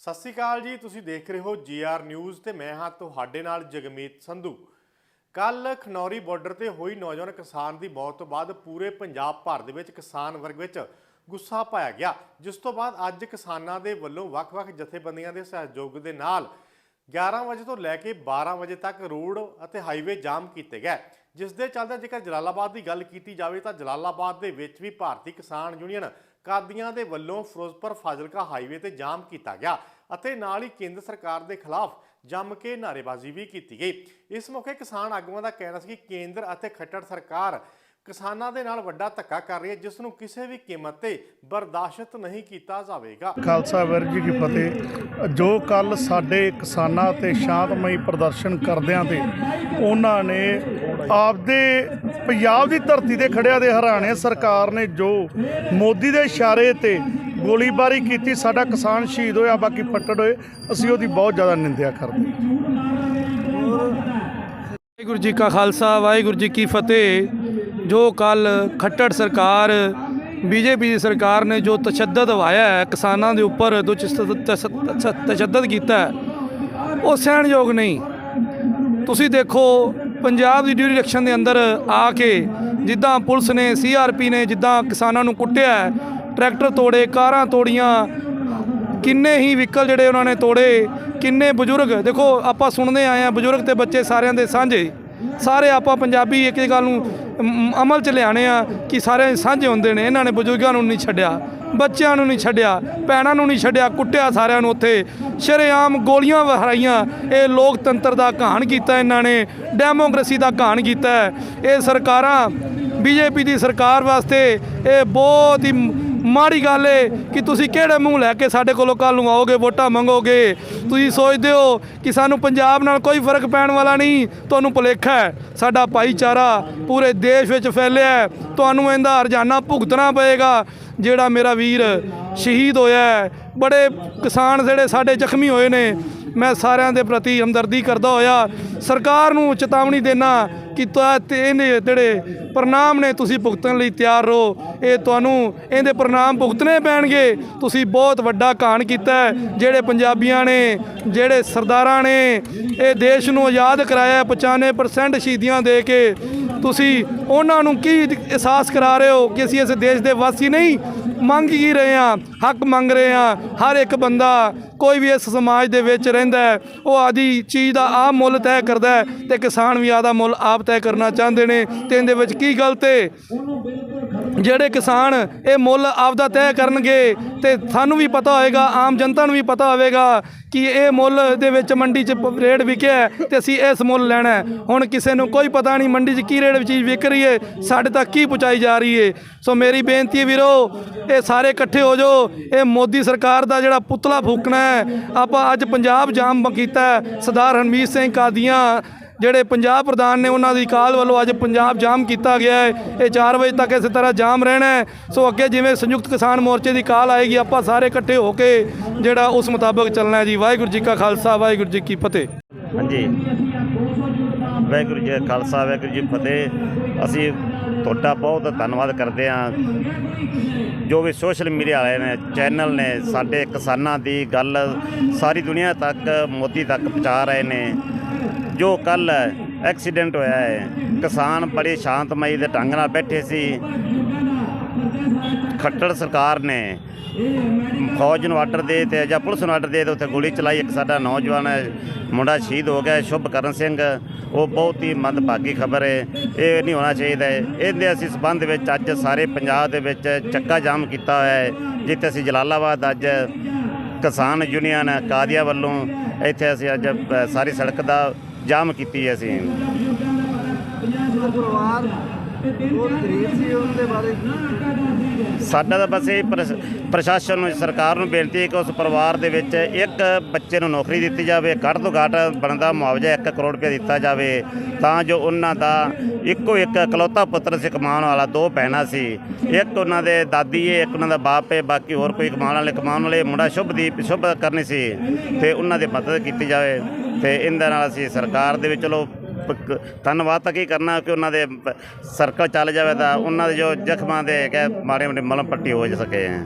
ਸਤਿ ਸ਼੍ਰੀ ਅਕਾਲ ਜੀ, ਤੁਸੀਂ ਦੇਖ ਰਹੇ ਹੋ ਜੀਆਰ ਨਿਊਜ਼ ਤੇ ਮੈਂ ਹਾਂ ਤੁਹਾਡੇ ਨਾਲ ਜਗਮੀਤ ਸੰਧੂ। ਕੱਲ ਖਨੌਰੀ ਬਾਰਡਰ ਤੇ ਹੋਈ ਨੌਜਵਾਨ ਕਿਸਾਨ ਦੀ ਮੌਤ ਤੋਂ ਬਾਅਦ ਪੂਰੇ ਪੰਜਾਬ ਭਰ ਦੇ ਵਿੱਚ ਕਿਸਾਨ ਵਰਗ ਵਿੱਚ ਗੁੱਸਾ ਪਾਇਆ ਗਿਆ। ਜਿਸ ਤੋਂ ਬਾਅਦ ਅੱਜ ਕਿਸਾਨਾਂ ਦੇ ਵੱਲੋਂ ਵੱਖ-ਵੱਖ ਜਥੇਬੰਦੀਆਂ ਦੇ ਸਹਿਯੋਗ ਦੇ ਨਾਲ 11 ਵਜੇ ਤੋਂ ਲੈ ਕੇ 12 ਵਜੇ ਤੱਕ ਰੋਡ ਅਤੇ ਹਾਈਵੇ ਜਾਮ ਕੀਤੇ ਗਏ। ਜਿਸ ਦੇ ਚੱਲਦੇ ਜੇਕਰ ਜਲਾਲਾਬਾਦ ਦੀ ਗੱਲ ਕੀਤੀ ਜਾਵੇ ਤਾਂ ਜਲਾਲਾਬਾਦ ਦੇ ਵਿੱਚ ਵੀ ਭਾਰਤੀ ਕਿਸਾਨ ਯੂਨੀਅਨ ਕਾਦੀਆਂ ਦੇ ਵੱਲੋਂ ਫਿਰੋਜ਼ਪੁਰ ਫਾਜ਼ਿਲਕਾ ਹਾਈਵੇ ਤੇ ਜਾਮ ਕੀਤਾ ਗਿਆ ਅਤੇ ਨਾਲ ਹੀ ਕੇਂਦਰ ਸਰਕਾਰ ਦੇ ਖਿਲਾਫ ਜੰਮ ਕੇ ਨਾਅਰੇਬਾਜ਼ੀ ਵੀ ਕੀਤੀ ਗਈ। ਇਸ ਮੌਕੇ ਕਿਸਾਨ ਆਗੂਆਂ ਦਾ ਕਹਿਣਾ ਸੀ ਕਿ ਕੇਂਦਰ ਅਤੇ ਖੱਟੜ ਸਰਕਾਰ ਕਿਸਾਨਾਂ ਦੇ ਨਾਲ ਵੱਡਾ ਧੱਕਾ ਕਰ ਰਹੀ ਹੈ, ਜਿਸ ਨੂੰ ਕਿਸੇ ਵੀ ਕੀਮਤ ਤੇ ਬਰਦਾਸ਼ਤ ਨਹੀਂ ਕੀਤਾ ਜਾਵੇਗਾ। ਖਾਲਸਾ ਵਾਹਿਗੁਰੂ ਜੀ ਕੀ ਫਤਿਹ। ਜੋ ਕੱਲ ਸਾਡੇ ਕਿਸਾਨਾਂ ਤੇ ਸ਼ਾਂਤਮਈ ਪ੍ਰਦਰਸ਼ਨ ਕਰਦਿਆਂ ਤੇ ਉਹਨਾਂ ਨੇ ਆਪਦੇ ਪੰਜਾਬ ਦੀ ਧਰਤੀ ਤੇ ਖੜਿਆ ਦੇ ਹਰਿਆਣੇ ਸਰਕਾਰ ਨੇ ਜੋ ਮੋਦੀ ਦੇ ਇਸ਼ਾਰੇ ਤੇ ਗੋਲੀਬਾਰੀ ਕੀਤੀ, ਸਾਡਾ ਕਿਸਾਨ ਸ਼ਹੀਦ ਹੋਇਆ, ਬਾਕੀ ਫੱਟੜ ਹੋਏ, ਅਸੀਂ ਉਹਦੀ ਬਹੁਤ ਜ਼ਿਆਦਾ ਨਿੰਦਿਆ ਕਰਦੇ ਵਾਹਿਗੁਰੂ ਜੀ ਕਾ ਖਾਲਸਾ, ਵਾਹਿਗੁਰੂ ਜੀ ਕੀ ਫਤਿਹ। ਜੋ ਕੱਲ ਖੱਟੜ ਸਰਕਾਰ, ਬੀਜੇਪੀ ਦੀ ਸਰਕਾਰ ਨੇ ਜੋ ਤਸ਼ੱਦਦ ਵਾਇਆ ਹੈ, ਕਿਸਾਨਾਂ ਦੇ ਉੱਪਰ ਜੋ ਤਸ਼ੱਦਦ ਕੀਤਾ ਉਹ ਸਹਿਣਯੋਗ ਨਹੀਂ। ਤੁਸੀਂ ਦੇਖੋ ਪੰਜਾਬ ਦੀ ਡਿਊਰੀ ਇਲੈਕਸ਼ਨ ਦੇ ਅੰਦਰ ਆ ਕੇ ਜਿੱਦਾਂ ਪੁਲਿਸ ਨੇ ਸੀਆਰਪੀ ਨੇ ਜਿੱਦਾਂ ਕਿਸਾਨਾਂ ਨੂੰ ਕੁੱਟਿਆ, ਟਰੈਕਟਰ ਤੋੜੇ, ਕਾਰਾਂ ਤੋੜੀਆਂ, ਕਿੰਨੇ ਹੀ ਵਹੀਕਲ ਜਿਹੜੇ ਉਹਨਾਂ ਨੇ ਤੋੜੇ, ਕਿੰਨੇ ਬਜ਼ੁਰਗ, ਦੇਖੋ ਆਪਾਂ ਸੁਣਦੇ ਆਏ ਆ ਬਜ਼ੁਰਗ ਤੇ ਬੱਚੇ ਸਾਰਿਆਂ ਦੇ ਸਾਂਝੇ, ਸਾਰੇ ਆਪਾਂ ਪੰਜਾਬੀ ਇੱਕ ਗੱਲ ਨੂੰ ਅਮਲ ਚ ਲਿਆਣੇ ਆ ਕਿ ਸਾਰੇ ਸਾਂਝੇ ਹੁੰਦੇ ਨੇ, ਇਹਨਾਂ ਨੇ ਬਜ਼ੁਰਗਾਂ ਨੂੰ ਨਹੀਂ ਛੱਡਿਆ। ਬੱਚਿਆਂ ਨੂੰ ਨਹੀਂ ਛੱਡਿਆ, ਭੈਣਾਂ ਨੂੰ ਨਹੀਂ ਛੱਡਿਆ, ਕੁੱਟਿਆ ਸਾਰਿਆਂ ਨੂੰ ਉੱਥੇ। ਸ਼ਰੇਆਮ ਗੋਲੀਆਂ ਵਹਰਾਈਆਂ ਇਹ ਲੋਕਤੰਤਰ ਦਾ ਘਾਣ ਕੀਤਾ ਇਹਨਾਂ ਨੇ, ਡੈਮੋਕ੍ਰੇਸੀ ਦਾ ਘਾਣ ਕੀਤਾ। ਇਹ ਸਰਕਾਰਾਂ, ਬੀਜੇਪੀ ਦੀ ਸਰਕਾਰ ਵਾਸਤੇ ਇਹ ਬਹੁਤ ਹੀ ਮਾੜੀ ਗੱਲ ਏ ਕਿ ਤੁਸੀਂ ਕਿਹੜੇ ਮੂੰਹ ਲੈ ਕੇ ਸਾਡੇ ਕੋਲੋਂ ਕੱਲ ਨੂੰ ਆਓਗੇ, ਵੋਟਾਂ ਮੰਗੋਗੇ? ਤੁਸੀਂ ਸੋਚਦੇ ਹੋ ਕਿ ਸਾਨੂੰ ਪੰਜਾਬ ਨਾਲ ਕੋਈ ਫ਼ਰਕ ਪੈਣ ਵਾਲਾ ਨਹੀਂ, ਤੁਹਾਨੂੰ ਭੁਲੇਖਾ ਹੈ। ਸਾਡਾ ਭਾਈਚਾਰਾ ਪੂਰੇ ਦੇਸ਼ ਵਿੱਚ ਫੈਲਿਆ ਹੈ। ਤੁਹਾਨੂੰ ਇਹਦਾ ਹਰਜਾਨਾ ਭੁਗਤਣਾ ਪਏਗਾ। ਜਿਹੜਾ ਮੇਰਾ ਵੀਰ ਸ਼ਹੀਦ ਹੋਇਆ ਬੜੇ ਕਿਸਾਨ ਜਿਹੜੇ ਸਾਡੇ ਜ਼ਖਮੀ ਹੋਏ ਨੇ, ਮੈਂ ਸਾਰਿਆਂ ਦੇ ਪ੍ਰਤੀ ਹਮਦਰਦੀ ਕਰਦਾ ਹੋਇਆ। ਸਰਕਾਰ ਨੂੰ ਚੇਤਾਵਨੀ ਦੇਣਾ ਕੀਤਾ ਤੁਹਾ ਤੇ ਇਹਨੇ ਜਿਹੜੇ ਪ੍ਰਣਾਮ ਨੇ ਤੁਸੀਂ ਭੁਗਤਣ ਲਈ ਤਿਆਰ ਰਹੋ। ਇਹ ਤੁਹਾਨੂੰ ਇਹਦੇ ਪ੍ਰਣਾਮ ਭੁਗਤਣੇ ਪੈਣਗੇ। ਤੁਸੀਂ ਬਹੁਤ ਵੱਡਾ ਕਾਣ ਕੀਤਾ ਜਿਹੜੇ ਪੰਜਾਬੀਆਂ ਨੇ, ਜਿਹੜੇ ਸਰਦਾਰਾਂ ਨੇ, ਇਹ ਦੇਸ਼ ਨੂੰ ਆਜ਼ਾਦ ਕਰਾਇਆ 95% ਸ਼ਹੀਦੀਆਂ ਦੇ ਕੇ ਤੁਸੀਂ ਉਹਨਾਂ ਨੂੰ ਕੀ ਅਹਿਸਾਸ ਕਰਾ ਰਹੇ ਹੋ ਕਿ ਅਸੀਂ ਇਸ ਦੇਸ਼ ਦੇ ਵਾਸੀ ਨਹੀਂ? ਮੰਗ ਕੀ ਰਹੇ ਹਾਂ, ਹੱਕ ਮੰਗ ਰਹੇ ਹਾਂ, ਹਰ ਇੱਕ ਬੰਦਾ ਕੋਈ ਵੀ ਇਸ ਸਮਾਜ ਦੇ ਵਿੱਚ ਰਹਿੰਦਾ ਉਹ ਆਦੀ ਚੀਜ਼ ਦਾ ਆਪ ਮੁੱਲ ਤੈਅ ਕਰਦਾ ਹੈ ਤੇ ਕਿਸਾਨ ਵੀ ਆਦਾ ਮੁੱਲ ਆਪ ਤੈਅ ਕਰਨਾ ਚਾਹੁੰਦੇ ਨੇ ਤੇ ਇਹਦੇ ਵਿੱਚ ਕੀ ਗਲਤ ਹੈ? ਜਿਹੜੇ ਕਿਸਾਨ ਇਹ ਮੁੱਲ ਆਪਦਾ ਤੈਅ ਕਰਨਗੇ ਤੇ ਸਾਨੂੰ ਵੀ ਪਤਾ ਹੋਏਗਾ, ਆਮ ਜਨਤਾ ਨੂੰ ਵੀ ਪਤਾ ਹੋਵੇਗਾ ਕਿ ਇਹ ਮੁੱਲ ਦੇ ਵਿੱਚ ਮੰਡੀ 'ਚ ਪ- ਰੇਟ ਵਿਕਿਆ ਹੈ ਤੇ ਅਸੀਂ ਇਸ ਮੁੱਲ ਲੈਣਾ ਹੁਣ ਕਿਸੇ ਨੂੰ ਕੋਈ ਪਤਾ ਨਹੀਂ ਮੰਡੀ 'ਚ ਕੀ ਰੇਟ ਵਿੱਚ ਚੀਜ਼ ਵਿਕ ਰਹੀ ਹੈ, ਸਾਡੇ ਤੱਕ ਕੀ ਪਹੁੰਚਾਈ ਜਾ ਰਹੀ ਹੈ। ਸੋ ਮੇਰੀ ਬੇਨਤੀ ਹੈ ਵੀਰੋ, ਇਹ ਸਾਰੇ ਇਕੱਠੇ ਹੋ ਜਾਓ, ਇਹ ਮੋਦੀ ਸਰਕਾਰ ਦਾ ਜਿਹੜਾ ਪੁਤਲਾ ਫੂਕਣਾ ਹੈ, ਆਪਾਂ ਅੱਜ ਪੰਜਾਬ ਜਾਮ ਕੀਤਾ ਸਰਦਾਰ ਹਰਮੀਤ ਸਿੰਘ ਕਾਦੀਆਂ ਜਿਹੜੇ ਪੰਜਾਬ ਪ੍ਰਧਾਨ ਨੇ ਉਹਨਾਂ ਦੀ ਕਾਲ ਵੱਲੋਂ ਅੱਜ ਪੰਜਾਬ ਜਾਮ ਕੀਤਾ ਗਿਆ ਹੈ। ਇਹ 4 ਵਜੇ ਤੱਕ ਇਸੇ ਤਰ੍ਹਾਂ ਜਾਮ ਰਹਿਣਾ ਹੈ। ਸੋ ਅੱਗੇ ਜਿਵੇਂ ਸੰਯੁਕਤ ਕਿਸਾਨ ਮੋਰਚੇ ਦੀ ਕਾਲ ਆਏਗੀ, ਆਪਾਂ ਸਾਰੇ ਇਕੱਠੇ ਹੋ ਕੇ ਜਿਹੜਾ ਉਸ ਮੁਤਾਬਕ ਚੱਲਣਾ ਹੈ ਜੀ। ਵਾਹਿਗੁਰੂ ਜੀ ਕਾ ਖਾਲਸਾ, ਵਾਹਿਗੁਰੂ ਜੀ ਕੀ ਫਤਿਹ। ਹਾਂਜੀ। ਵਾਹਿਗੁਰੂ ਜੀ ਕਾ ਖਾਲਸਾ, ਵਾਹਿਗੁਰੂ ਜੀ ਫਤਿਹ। ਅਸੀਂ ਤੁਹਾਡਾ ਬਹੁਤ ਧੰਨਵਾਦ ਕਰਦੇ ਹਾਂ। ਜੋ ਵੀ ਸੋਸ਼ਲ ਮੀਡੀਆ ਵਾਲੇ ਨੇ, ਚੈਨਲ ਨੇ, ਸਾਡੇ ਕਿਸਾਨਾਂ ਦੀ ਗੱਲ ਸਾਰੀ ਦੁਨੀਆ ਤੱਕ, ਮੋਦੀ ਤੱਕ ਪਹੁੰਚਾ ਰਹੇ ਨੇ। ਜੋ ਕੱਲ ਐਕਸੀਡੈਂਟ ਹੋਇਆ ਹੈ ਕਿਸਾਨ ਬੜੇ ਸ਼ਾਂਤਮਈ ਦੇ ਢੰਗ ਨਾਲ ਬੈਠੇ ਸੀ। ਖੱਟੜ ਸਰਕਾਰ ਨੇ ਫੌਜ ਨੂੰ ਆਰਡਰ ਦੇ ਤੇ ਜਾਂ ਪੁਲਿਸ ਨੂੰ ਆਰਡਰ ਦੇ ਤੇ ਉੱਥੇ ਗੋਲੀ ਚਲਾਈ। ਇੱਕ ਸਾਡਾ ਨੌਜਵਾਨ ਹੈ, ਮੁੰਡਾ ਸ਼ਹੀਦ ਹੋ ਗਿਆ ਸ਼ੁਭਕਰਨ ਸਿੰਘ। ਉਹ ਬਹੁਤ ਹੀ ਮੰਦਭਾਗੀ ਖਬਰ ਹੈ। ਇਹ ਨਹੀਂ ਹੋਣਾ ਚਾਹੀਦਾ ਇਹਦੇ ਅਸੀਂ ਸਬੰਧ ਵਿੱਚ ਅੱਜ ਸਾਰੇ ਪੰਜਾਬ ਦੇ ਵਿੱਚ ਚੱਕਾ ਜਾਮ ਕੀਤਾ ਹੋਇਆ ਹੈ ਜਿੱਥੇ ਅਸੀਂ ਜਲਾਲਾਬਾਦ ਅੱਜ ਕਿਸਾਨ ਯੂਨੀਅਨ ਕਾਦੀਆਂ ਵੱਲੋਂ ਇੱਥੇ ਅਸੀਂ ਅੱਜ ਸਾਰੀ ਸੜਕ ਦਾ ਜਾਮ ਕੀਤੀ ਅਸੀਂ। ਪਰਿਵਾਰ ਸਾਡਾ ਤਾਂ ਬਸ ਇਹ ਪ੍ਰਸ਼- ਪ੍ਰਸ਼ਾਸਨ ਨੂੰ ਸਰਕਾਰ ਨੂੰ ਬੇਨਤੀ ਹੈ ਕਿ ਉਸ ਪਰਿਵਾਰ ਦੇ ਵਿੱਚ ਇੱਕ ਬੱਚੇ ਨੂੰ ਨੌਕਰੀ ਦਿੱਤੀ ਜਾਵੇ ਘੱਟ ਤੋਂ ਘੱਟ ਬਣਦਾ ਮੁਆਵਜ਼ਾ 1 ਕਰੋੜ ਰੁਪਏ ਦਿੱਤਾ ਜਾਵੇ ਤਾਂ ਜੋ ਉਹਨਾਂ ਦਾ ਇੱਕੋ ਇੱਕ ਇਕਲੌਤਾ ਪੁੱਤਰ ਸੀ ਕਮਾਉਣ ਵਾਲਾ ਦੋ ਭੈਣਾਂ ਸੀ। ਇੱਕ ਉਹਨਾਂ ਦੇ ਦਾਦੀ ਹੈ ਇੱਕ ਉਹਨਾਂ ਦਾ ਬਾਪ ਹੈ ਬਾਕੀ ਹੋਰ ਕੋਈ ਕਮਾਉਣ ਵਾਲੇ ਕਮਾਉਣ ਵਾਲੇ ਮੁੰਡਾ ਸ਼ੁਭਦੀਪ ਸ਼ੁਭ ਕਰਨੀ ਸੀ ਤੇ ਉਹਨਾਂ ਦੀ ਮਦਦ ਕੀਤੀ ਜਾਵੇ। ਤੇ ਇਹਦੇ ਨਾਲ ਅਸੀਂ ਸਰਕਾਰ ਦੇ ਵਿੱਚ ਚਲੋ ਪ- ਧੰਨਵਾਦ ਤਾਂ ਕੀ ਕਰਨਾ ਕਿ ਉਹਨਾਂ ਦੇ ਪ- ਸਰਕਲ ਚੱਲ ਜਾਵੇ ਤਾਂ ਉਹਨਾਂ ਦੇ ਜੋ ਜ਼ਖਮਾਂ ਦੇ ਹੈਗੇ ਮਾੜੇ ਮੋਟੇ ਮਲਮ ਪੱਟੀ ਹੋ ਸਕੇ ਹੈ